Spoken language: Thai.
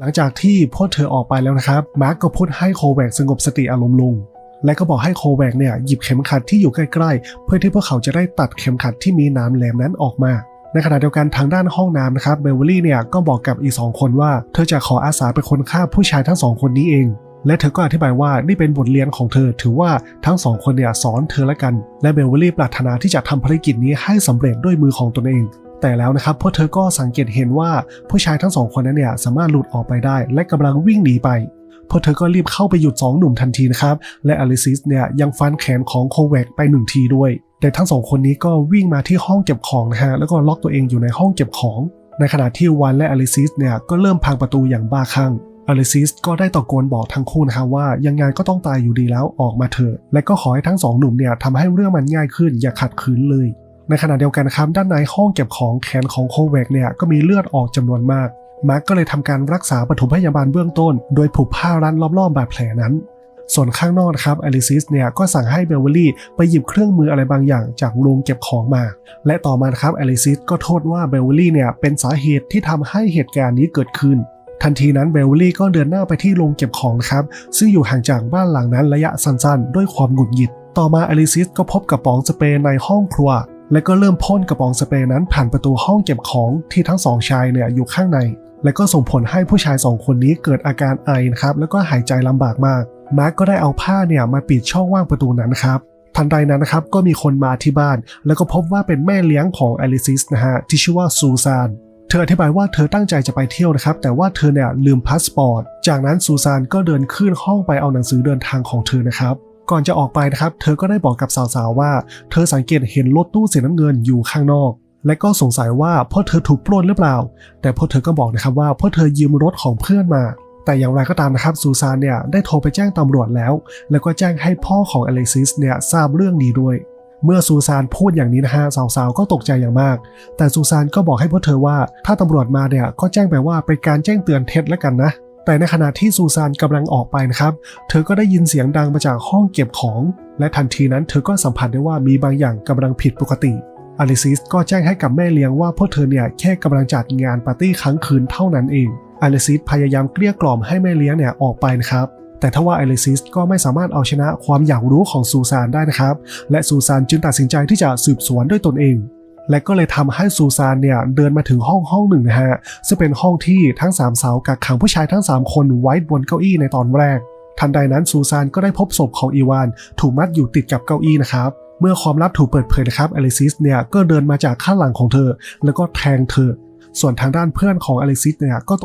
หลังจากที่พวกเธอออกไปแล้วนะครับ มาร์กก็พูดให้โคแวกสงบสติอารมณ์ลง และก็บอกให้โคแวกเนี่ยหยิบเข็มขัดที่อยู่ใกล้ๆ เพื่อที่พวกเขาจะได้ตัดเข็มขัดที่มีน้ำแหลมนั้นออกมาในขณะเดียวกันทางด้านห้องน้ำนะครับเบลเวอรี่เนี่ยก็บอกกับอีสองคนว่า เธอจะขออาสาเป็นคนฆ่าผู้ชายทั้งสองคนนี้เอง และเธอก็อธิบายว่านี่เป็นบทเรียนของเธอถือว่าทั้งสองคนเนี่ยสอนเธอละกัน และเบลเวอรี่ปรารถนาที่จะทำภารกิจนี้ให้สำเร็จด้วยมือของตนเอง แต่แล้วนะครับพวกเธอก็สังเกตเห็นว่าผู้ชายทั้งสองคนนั้นเนี่ยสามารถหลุดออกไปได้ และกำลังวิ่งหนีไปพวกเธอก็รีบเข้าไปหยุดสองหนุ่มทันทีนะครับ และอลิซิสเนี่ยยังฟันแขนของโคแวกไปหนึ่งทีด้วย แต่ทั้งสองคนนี้ก็วิ่งมาที่ห้องเก็บของนะฮะแล้วก็ล็อกตัวเองอยู่ในห้องเก็บของ ในขณะที่วันและอลิซิสเนี่ยก็เริ่มพังประตูอย่างบ้าคลั่งอลิซิสก็ได้ตะโกนบอกทั้งคู่นะครับว่ายังไงก็ต้องตายอยู่ดีแล้วออกมาเถอะ และก็ขอให้ทั้งสองหนุ่มเนี่ยทำให้เรื่องมันง่ายขึ้นอย่าขัดขืนเลย ในขณะเดียวกันครับด้านในห้องเก็บของแขนของโคแวกเนี่ยก็มีเลือดออกจำนวนมาก มาร์กก็เลยทำการรักษาปฐมพยาบาลเบื้องต้น โดยผูกผ้ารันรอบๆบาดแผลนั้น ส่วนข้างนอกนะครับอลิซิสเนี่ยก็สั่งให้เบลเวอรี่ไปหยิบเครื่องมืออะไรบางอย่างจากโรงเก็บของมา และต่อมาครับอลิซิสก็โทษว่าเบลเวอรี่เนี่ยเป็นสาเหตุที่ทำให้เหตุการณ์นี้เกิดขึ้นทันทีนั้นเบลเวอรี่ก็เดินหน้าไปที่โรงเก็บของนะครับ ซึ่งอยู่ห่างจากบ้านหลังนั้นระยะสั้นๆ ด้วยความหงุดหงิด ต่อมาอลิซิสก็พบกระป๋องสเปรย์ในห้องครัว และก็เริ่มพ่นกระป๋องสเปรย์นั้นผ่านประตูห้องเก็บของที่ทั้งสองชายเนี่ยอยู่ข้างใน และก็ส่งผลให้ผู้ชายสองคนนี้เกิดอาการไอนะครับแล้วก็หายใจลำบากมาก มาร์กก็ได้เอาผ้าเนี่ยมาปิดช่องว่างประตูนั้นครับทันใดนั้นนะครับก็มีคนมาที่บ้าน แล้วก็พบว่าเป็นแม่เลี้ยงของอลิซิสนะฮะที่ชื่อว่าซูซานเธออธิบายว่าเธอตั้งใจจะไปเที่ยวนะครับ แต่ว่าเธอเนี่ยลืมพาสปอร์ต จากนั้นซูซานก็เดินขึ้นห้องไปเอาหนังสือเดินทางของเธอนะครับ ก่อนจะออกไปนะครับ เธอก็ได้บอกกับสาวๆว่า เธอสังเกตเห็นรถตู้สีน้ำเงินอยู่ข้างนอก และก็สงสัยว่าพ่อเธอถูกปล้นหรือเปล่า แต่พวกเธอก็บอกนะครับว่าพ่อเธอยืมรถของเพื่อนมา แต่อย่างไรก็ตามนะครับซูซานเนี่ยได้โทรไปแจ้งตำรวจแล้ว แล้วก็แจ้งให้พ่อของอเล็กซิสเนี่ยทราบเรื่องนี้ด้วยเมื่อซูซานพูดอย่างนี้นะฮะสาวๆก็ตกใจอย่างมาก แต่ซูซานก็บอกให้พวกเธอว่า ถ้าตำรวจมาเนี่ยก็แจ้งไปว่าเป็นการแจ้งเตือนเท็จแล้วกันนะ แต่ในขณะที่ซูซานกำลังออกไปนะครับ เธอก็ได้ยินเสียงดังมาจากห้องเก็บของ และทันทีนั้นเธอก็สัมผัสได้ว่ามีบางอย่างกำลังผิดปกติอลิซิสก็แจ้งให้กับแม่เลี้ยงว่าพวกเธอเนี่ยแค่กำลังจัดงานปาร์ตี้ครั้งคืนเท่านั้นเองอลิซิสพยายามเกลี้ยกล่อมให้แม่เลี้ยงเนี่ยออกไปนะครับ แต่ทว่าอลิซิสก็ไม่สามารถเอาชนะความอยากรู้ของซูซานได้นะครับ และซูซานจึงตัดสินใจที่จะสืบสวนด้วยตนเอง และก็เลยทำให้ซูซานเนี่ยเดินมาถึงห้องห้องหนึ่งนะฮะซึ่งเป็นห้องที่ทั้งสามสาวกักขังผู้ชายทั้ง 3 คนไว้บนเก้าอี้ในตอนแรก ทันใดนั้นซูซานก็ได้พบศพของอีวาน ถูกมัดอยู่ติดกับเก้าอี้นะครับเมื่อความลับถูกเปิดเผยนะครับอลิซิสเนี่ยก็เดินมาจากข้างหลังของเธอ แล้วก็แทงเธอ ส่วนทางด้านเพื่อนของอลิซิสเนี่ยก็ต